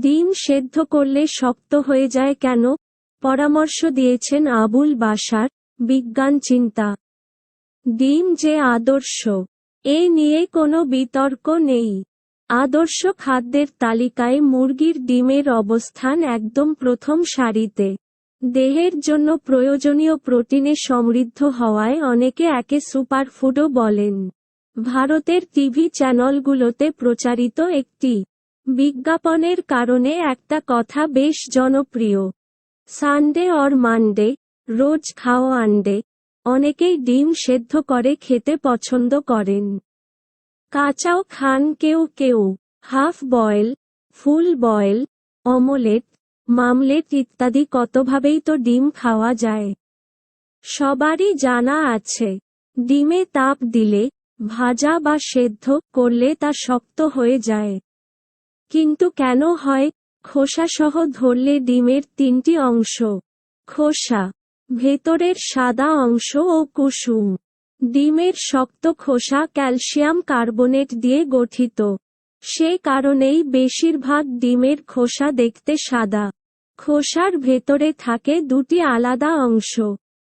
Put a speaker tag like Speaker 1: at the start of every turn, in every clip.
Speaker 1: ডিম সেদ্ধ করলে শক্ত হয়ে যায় কেন? পরামর্শ দিয়েছেন আবুল বাসার বিজ্ঞান চিন্তা। ডিম যে আদর্শ, এ নিয়ে কোনো বিতর্ক নেই। আদর্শ খাদ্যের তালিকায় মুরগির ডিমের অবস্থান একদম প্রথম সারিতে। দেহের জন্য প্রয়োজনীয় প্রোটিনে সমৃদ্ধ হওয়ায় অনেকে একে সুপারফুডও বলেন। ভারতের টিভি চ্যানেলগুলোতে প্রচারিত একটি বিজ্ঞাপনের কারণে একটা কথা বেশ জনপ্রিয়। সানডে অর মানডে, রোজ খাও আন্ডে, অনেকেই ডিম সেদ্ধ করে খেতে পছন্দ করেন। কাঁচাও খান কেউ কেউ, half boil, full boil, omelette, মামলেট ইত্যাদি কতভাবেই তো ডিম খাওয়া যায়। সবারই জানা আছে, ডিমে তাপ দিলে ভাজা বা সেদ্ধ করলে তা শক্ত হয়ে যায়। কিন্তু কেন হয়? খোসাসহ ধরলে ডিমের তিনটি অংশ। খোসা, ভেতরের সাদা অংশ ও কুসুম। ডিমের শক্ত খোসা ক্যালসিয়াম কার্বনেট দিয়ে গঠিত। সে কারণেই বেশিরভাগ ডিমের খোসা দেখতে সাদা। খোসার ভেতরে থাকে দুটি আলাদা অংশ।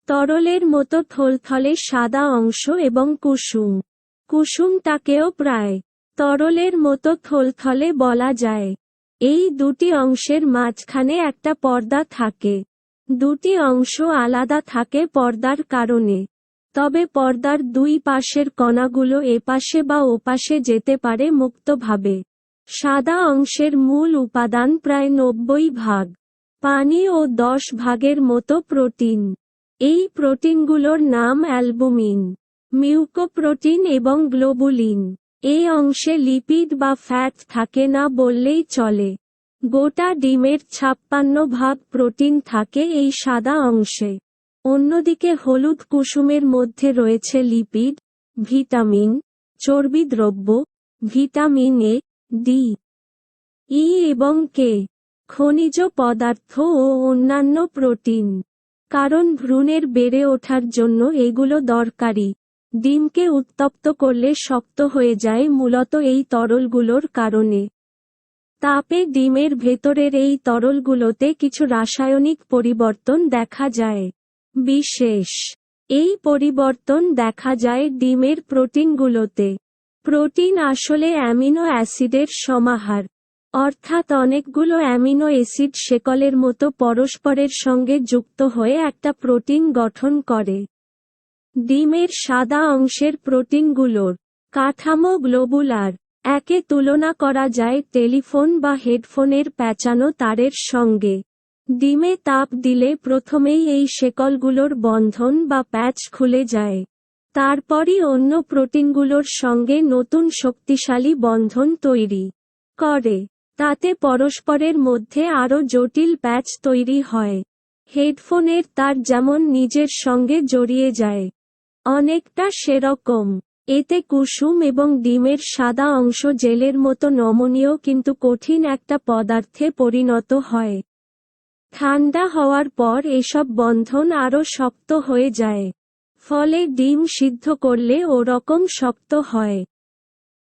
Speaker 1: তরলের মতো থলথলে সাদা অংশ এবং কুসুম। কুসুমটাকেও প্রায় তরলের মতো থলথলে বলা যায়। এই দুটি অংশের মাঝখানে একটা পর্দা থাকে। দুটি অংশ আলাদা থাকে পর্দার কারণে। তবে পর্দার দুই পাশের কণাগুলো এপাশে বা ওপাশে যেতে পারে মুক্তভাবে। সাদা অংশের মূল উপাদান প্রায় নব্বই ভাগ। পানি ও দশ ভাগের মতো প্রোটিন। এই প্রোটিনগুলোর নাম অ্যালবুমিন, মিউকোপ্রোটিন এবং গ্লোবুলিন। এই অংশে লিপিড বা ফ্যাট থাকে না বললেই চলে। গোটা ডিমের ছাপ্পান্ন ভাগ প্রোটিন থাকে এই সাদা অংশে। অন্যদিকে হলুদ কুসুমের মধ্যে রয়েছে লিপিড, ভিটামিন, চর্বি দ্রব্য, ভিটামিন এ, ডি, ই এবং কে, খনিজ পদার্থ ও অন্যান্য প্রোটিন। কারণ ভ্রূণের বেড়ে ওঠার জন্য এগুলো দরকারি। ডিমকে উত্তপ্ত করলে শক্ত হয়ে যায় মূলত এই তরলগুলোর কারণে। তাপে ডিমের ভেতরের এই তরলগুলোতে কিছু রাসায়নিক পরিবর্তন দেখা যায়। বিশেষ, এই পরিবর্তন দেখা যায় ডিমের প্রোটিনগুলোতে। প্রোটিন আসলে অ্যামিনো অ্যাসিডের সমাহার। অর্থাৎ অনেকগুলো অ্যামিনো অ্যাসিড শেকলের মতো পরস্পরের সঙ্গে যুক্ত হয়ে একটা প্রোটিন গঠন করে। ডিমের সাদা অংশের প্রোটিনগুলোর কাঠামো গ্লোবুলার। একে তুলনা করা যায় টেলিফোন বা হেডফোনের প্যাঁচানো তারের সঙ্গে। ডিমে তাপ দিলে প্রথমেই এই শেকলগুলোর বন্ধন বা প্যাচ খুলে যায়। তারপরই অন্য প্রোটিনগুলোর সঙ্গে নতুন শক্তিশালী বন্ধন তৈরি করে। তাতে পরস্পরের মধ্যে আরও জটিল প্যাচ তৈরি হয়। হেডফোনের তার যেমন নিজের সঙ্গে জড়িয়ে যায় অনেকটা সেরকম। এতে কুসুম এবং ডিমের সাদা অংশ জেলের মতো নমনীয় কিন্তু কঠিন একটা পদার্থে পরিণত হয়। ঠান্ডা হওয়ার পর এসব বন্ধন আরও শক্ত হয়ে যায়। ফলে ডিম সিদ্ধ করলে ওরকম শক্ত হয়।